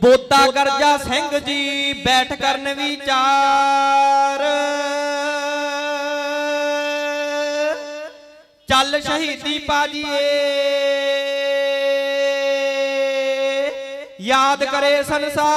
ਬੋਤਾ ਕਰਜਾ ਸਿੰਘ ਜੀ ਬੈਠ ਕਰਨ ਵਿਚਾਰ ਚੱਲ ਸ਼ਹੀਦੀ ਪਾਜੀਏ ਯਾਦ ਕਰੇ ਸੰਸਾਰ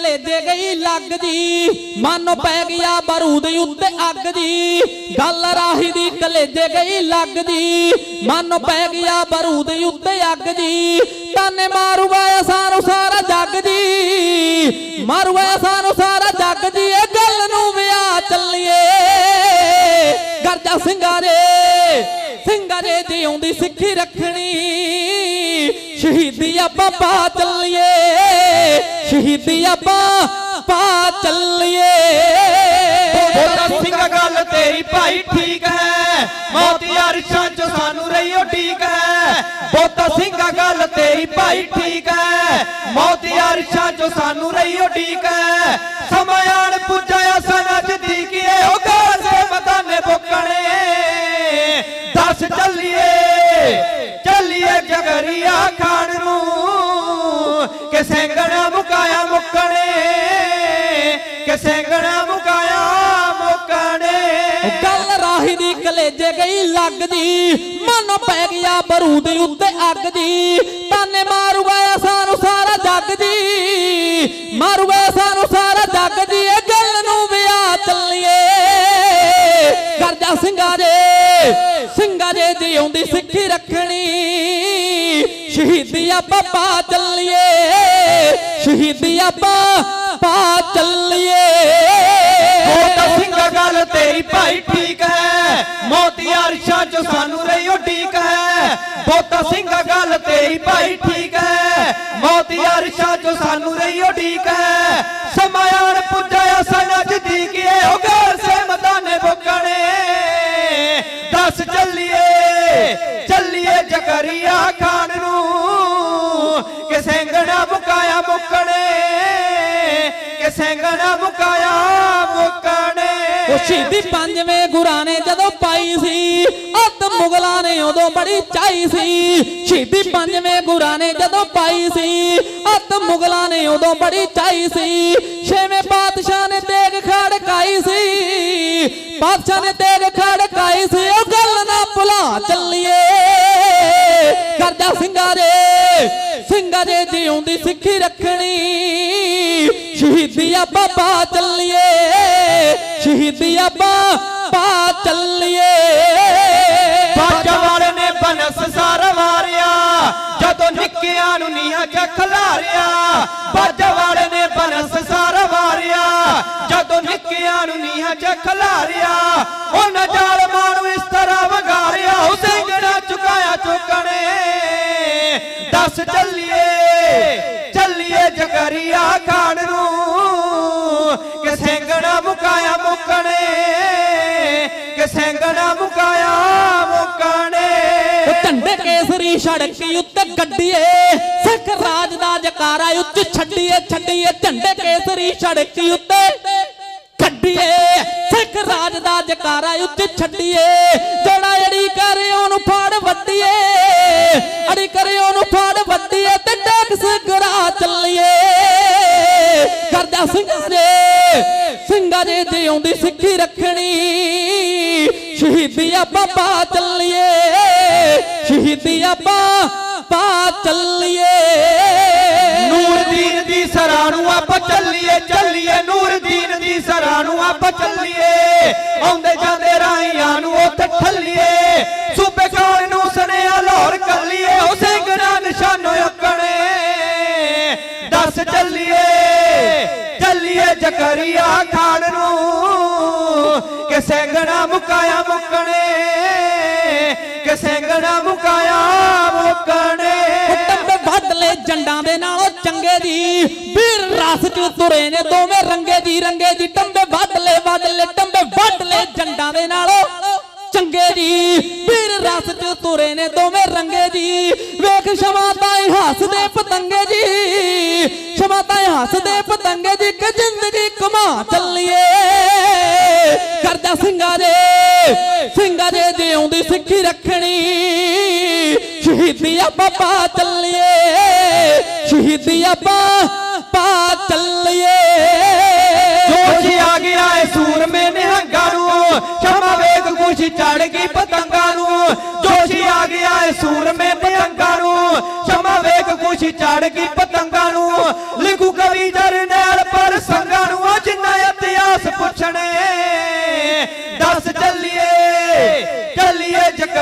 ਰਾਹੀ ਦੀ ਗਈ ਲੱਗਦੀ ਮਨ ਪੈ ਗਿਆ ਬਰੂਦ ਉੱਤੇ ਅੱਗ ਦੀ। ਗੱਲ ਰਾਹੀ ਦੀ ਕਲੇਜੇ ਗਈ ਲੱਗਦੀ ਮਨ ਪੈ ਗਿਆ ਬਰੂਦ ਉੱਤੇ ਅੱਗ ਦੀ। ਤਾਨੇ ਮਾਰੂਗਾ ਸਾਨੂੰ ਸਾਰਾ ਜੱਗ ਜੀ ਮਾਰੂਗਾ ਸਾਨੂੰ ਸਾਰਾ ਜੱਗ ਜੀ ਇਹ ਗੱਲ ਨੂੰ ਵਿਆਹ ਚੱਲੀਏ। ਗਰਜਾ ਸਿੰਘਾਰੇ ਸਿੰਘਾਰੇ ਦੀ ਆਉਂਦੀ ਸਿੱਖੀ ਰੱਖਣੀ। ਸ਼ਹੀਦੀ ਆਪਾਂ ਪਾ ਚੱਲੀਏ। ਸ਼ਹੀਦੀ ਆਪਾਂ ਪਾ ਚੱਲੀਏ। ਬੋਤਾ ਸਿੰਘ, ਗੱਲ ਤੇਰੀ ਭਾਈ ਠੀਕ ਹੈ। ਮੌਤੀ ਅਰਸ਼ਾਂ ਚ ਸਾਨੂੰ ਰਹੀਓ ਠੀਕ ਹੈ। ਬੋਤਾ ਸਿੰਘ, ਗੱਲ ਤੇਰੀ ਭਾਈ ਠੀਕ ਹੈ। ਮੌਤੀ ਅਰਸ਼ਾਂ ਚ ਸਾਨੂੰ ਰਹੀਓ ਠੀਕ ਹੈ। ਸਮਾਂ ਆਣ ਪੁੱਜਿਆ ਸਨ ਨਜ਼ਦੀਕੀਏ ਉਹ ਗਾਲ ਦੇ ਮਤਾਨੇ ਬੁੱਕਣੇ। ਦੱਸ ਚੱਲੀਏ ਚੱਲੀਏ ਜਗਰੀਆ ਖਾਨ ਸੈਂਗਣਾ ਮੁਕਾਇਆ ਮੁੱਕਣੇ। ਗੱਲ ਰਾਹੀ ਦੀ ਕਲੇਜੇ ਗਈ ਲੱਗਦੀ, ਮਨ ਪੈ ਗਿਆ ਬਰੂਦ ਉੱਤੇ ਅੱਗ ਦੀ। ਤਾਨੇ ਮਾਰੂਗਾ ਸਾਨੂੰ ਸਾਰਾ ਜੱਗ ਜੀ ਮਾਰੂਗਾ ਸਾਨੂੰ ਸਾਰਾ ਜੱਗ ਜੀ ਇਹ ਗੱਲ ਨੂੰ ਵਿਆਹ ਚੱਲੀਏ। ਗਰਜਾ ਸਿੰਘਾਰੇ ਸਿੰਘਾਰੇ ਦੀ ਆਉਂਦੀ ਸਿੱਖੀ ਰੱਖਣੀ। ਸ਼ਹੀਦੀ ਆਪਾਂ ਪਾ ਚੱਲੀਏ। ਸ਼ਹੀਦੀ ਆਪਾਂ ਪਾ ਚੱਲੀਏ। ਬੋਤਾ ਸਿੰਘ ਗੱਲ ਤੇਰੀ ਭਾਈ ਠੀਕ ਹੈ। ਮੋਤੀ ਅਰਸ਼ਾਂ ਚ ਸਾਨੂੰ ਰਹੀਓ ਠੀਕ ਹੈ। ਬੋਤਾ ਸਿੰਘ ਗੱਲ ਤੇਰੀ ਭਾਈ ਠੀਕ ਹੈ। ਮੋਤੀ ਅਰਸ਼ਾਂ ਚ ਸਾਨੂੰ ਰਹੀਓ ਠੀਕ ਹੈ। ਸਮਾਇਣ ਪੁੱਜਿਆ ਸਨ ਨਜ਼ਦੀਕੀਏ ਉਹ ਗਾਲ ਸੇ ਮਦਾਨੇ ਬੁੱਕਣੇ। ਦੱਸ ਚੱਲੀਏ ਚੱਲੀਏ ਜਕਰੀਆ ਖਾਨ ਨੂੰ। ਕਿ ਸਿੰਘਣਾ ਕਿ ਸਿੰਘਣਾ ਮੁਕਾਇਆ ਮੁੱਕਣੇ। ਉਹ ਸ਼ਹੀਦੀ ਪੰਜਵੇਂ ਗੁਰਾਂ ਨੇ ਜਦੋਂ ਪਾਈ ਸੀ ਅੱਤ ਮੁਗਲਾਂ ਨੇ ਉਦੋਂ ਬੜੀ ਚਾਈ ਸੀ। ਸ਼ਹੀਦੀ ਪੰਜਵੇਂ ਗੁਰਾਂ ਨੇ ਜਦੋਂ ਪਾਈ ਸੀ ਅੱਤ ਮੁਗਲਾਂ ਨੇ ਉਦੋਂ ਬੜੀ ਚਾਈ ਸੀ। ਛੇਵੇਂ ਪਾਤਸ਼ਾਹ ਨੇ ਦੇਗ ਖੜਕਾਈ ਸੀ। ਬਾਦਸ਼ਾਹ ਨੇ ਦੇਗ ਖੜਕਾਈ ਸੀ, ਉਹ ਗੱਲ ਨਾ ਭੁਲਾ ਚੱਲੀਏ। ਕਰਜਾ ਸਿੰਘਾਰੇ ਸਿੰਘਾਰੇ ਜਿਉਂਦੀ ਸਿੱਖੀ ਰੱਖਣੀ। ਆਪਾਂ ਪਾ ਚੱਲੀਏ। ਸ਼ਹੀਦੀ ਆਪਾਂ ਪਾ ਚੱਲੀਏ। ਬਾਜਾ ਵਾਲੇ ਨੇ ਬਨਸ ਸਾਰ ਮਾਰਿਆ ਜਦੋਂ ਨਿੱਕਿਆਂ ਨੂੰ ਨੀਹਾਂ ਚ ਖਲਾਰਿਆ ਬਾਜਾ ਵਾਲੇ ਨੇ ਬਨਸ ਸਾਰ ਮਾਰਿਆ ਜਦੋਂ ਨਿੱਕਿਆਂ ਨੂੰ ਨੀਹਾਂ ਚ ਖਲਾਰਿਆ ਉਹ ਨਜਾਲ ਮਾਣੂ ਇਸ ਤਰ੍ਹਾਂ ਵਗਾਰਿਆ ਉਹ ਸਿੰਘਣਾ ਚੁਕਾਇਆ ਚੁਕਣੇ। ਦੱਸ ਚੱਲੀਏ ਚੱਲੀਏ ਜਗਰੀਆ ਖਾਨ ਨੂੰ। ਕਿ ਸਿੰਘਣਾ ਮੁਕਾਇਆ ਮੁਕਣੇ, ਕਿ ਸਿੰਘਣਾ ਮੁਕਾਇਆ ਮੁਕਣੇ। ਉਹ ਝੰਡੇ ਕੇਸਰੀ ਸੜਕ ਉੱਤੇ ਗੱਡੀਏ, ਸਿੱਖ ਰਾਜ ਦਾ ਜਕਾਰਾ ਉੱਚ ਛੱਡੀਏ ਛੱਡੀਏ। ਝੰਡੇ ਕੇਸਰੀ ਸੜਕ ਉੱਤੇ ਗੱਡੀਏ, ਸਿੱਖ ਰਾਜ ਦਾ ਜਕਾਰਾ ਉੱਚ ਛੱਡੀਏ। ਸਿੰਘਾਂ ਦੇ ਆਉਂਦੀ ਸਿੱਖੀ ਰੱਖਣੀ। ਸ਼ਹੀਦੀ ਆਪਾਂ ਚੱਲੀਏ। ਸ਼ਹੀਦੀ ਆਪਾਂ ਚੱਲੀਏ। ਨੂਰਦੀਨ ਦੀ ਸਰਾਂ ਨੂੰ ਆਪਾਂ ਚੱਲੀਏ ਚੱਲੀਏ। ਨੂਰਦੀਨ ਦੀ ਸਰਾਂ ਨੂੰ ਚੱਲੀਏ। ਆਉਂਦੇ ਜਾਂਦੇ ਰਾਹੀਆਂ ਨੂੰ ਉੱਥੇ ਠੱਲੀਏ। ਸੂਬੇ ਕਾਲ ਨੂੰ ਸਨੇਹਾ ਲਾਹੌਰ ਕੱਲੀਏ। ਉਹ ਸਿੰਘਣਾ ਨਿਸ਼ਾਨੋ ਅੱਕਣੇ ਦੱਸ ਚੱਲੀਏ ਚੱਲੀਏ ਜਕਰੀਆ ਖਾਨ ਨੂੰ ਮੁਕਾਇਆ ਮੁਕਣੇ, ਕਿ ਸਿੰਘਣਾ ਮੁਕਾਇਆ ਮੁਕਣੇ। ਟੰਬੇ ਵੱਢ ਜੰਡਾਂ ਦੇ ਨਾਲੋਂ ਚੰਗੇ ਦੀ, ਵੀਰ ਰਸ ਚ ਤੁਰੇ ਨੇ ਦੋਵੇਂ ਰੰਗੇ ਦੀ, ਰੰਗੇ ਜੀ ਟੰਬੇ ਵੱਢ ਲੈ ਟੰਬੇ ਵੱਢ ਜੰਡਾਂ ਦੇ ਨਾਲੋਂ ਚੰਗੇ ਜੀ ਵੀਰ ਰਸ ਚ ਤੁਰੇ ਨੇ ਦੋਵੇਂ ਰੰਗੇ ਜੀ ਵੇਖ ਸ਼ਮਾ ਤਾਈ ਹੱਸਦੇ ਪਤੰਗੇ ਜੀ, ਸ਼ਮਾ ਤਾਈ ਹੱਸਦੇ ਪਤੰਗੇ ਜੀ, ਕਿ ਜ਼ਿੰਦਗੀ ਕਮਾ ਚੱਲੀਏ। ਕਰਦਾ ਸਿੰਘਾਂ ਦੇ ਸਿੰਘਾਂ ਦੇ ਜਿਉਂਦੀ ਸਿੱਖੀ ਰੱਖਣੀ। ਸ਼ਹੀਦੀ ਆਪਾਂ ਪਾ ਚੱਲੀਏ, ਸ਼ਹੀਦੀ ਆਪਾਂ ਪਾ ਚੱਲੀਏ। ਜੋਸ਼ ਆ ਗਿਆ ਏ ਸੂਰਮੇ ਨਿਹੰਗਾਂ ਨੂੰ, ਸ਼ਮਾ ਵੇਗ ਖੁਸ਼ੀ ਚੜ ਗਈ ਪਤੰਗਾਂ ਨੂੰ। ਜੋਸ਼ ਆ ਗਿਆ ਏ ਸੂਰਮੇ ਪਤੰਗਾਂ ਨੂੰ, ਸ਼ਮਾ ਵੇਗ ਖੁਸ਼ੀ ਚੜ ਗਈ ਪਤੰਗਾਂ ਨੂੰ। ਲਿਖੂ ਕਵੀ ਜਰਨੈਲ ਪਰ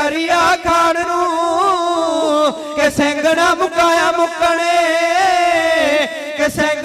ਚੱਲੀਏ ਜਕਰੀਆ ਨੂੰ ਕਿ ਸਿੰਘ ਮੁਕਾਇਆ ਮੁਕਣੇ ਕਿ ਸਿੰਘ